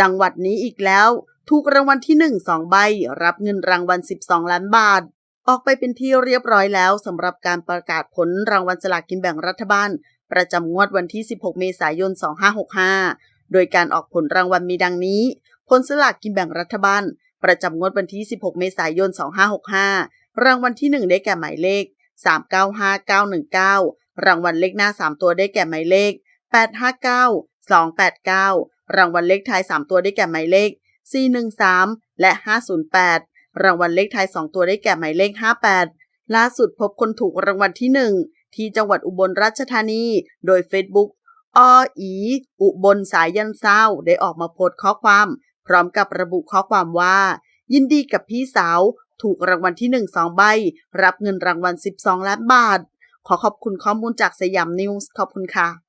จังหวัดนี้อีกแล้วถูกรางวัลที่1 2ใบ รับเงินรางวัล 12 ล้านบาท ออกไปเป็นที่เรียบร้อยแล้วสำหรับการประกาศผลรางวัลสลากกินแบ่งรัฐบาล ประจำงวดวันที่ 16 เมษายน 2565 โดยการออกผลรางวัลมีดังนี้ ผลสลากกินแบ่งรัฐบาล ประจำงวดวันที่ 16 เมษายน 2565 รางวัลที่ 1 ได้แก่หมายเลข 395919 รางวัลเลขหน้า 3 ตัวได้แก่หมายเลข 859 289 รางวัลเลขท้าย 3 ตัวได้แก่หมายเลข 413 และ 508 รางวัลเลขท้าย 2 ตัวได้แก่หมายเลข 58 ล่าสุดพบคนถูกรางวัลที่ 1 ที่จังหวัดอุบลราชธานี โดย Facebook ออีอุบลสายยันเศร้าได้ออกมาโพสต์ข้อความ พร้อมกับระบุข้อความว่า ยินดีกับพี่สาว ถูกรางวัลที่ 1 2 ใบ รับเงินรางวัล 12 ล้านบาท ขอขอบคุณข้อมูลจากสยามนิวส์ขอบคุณค่ะ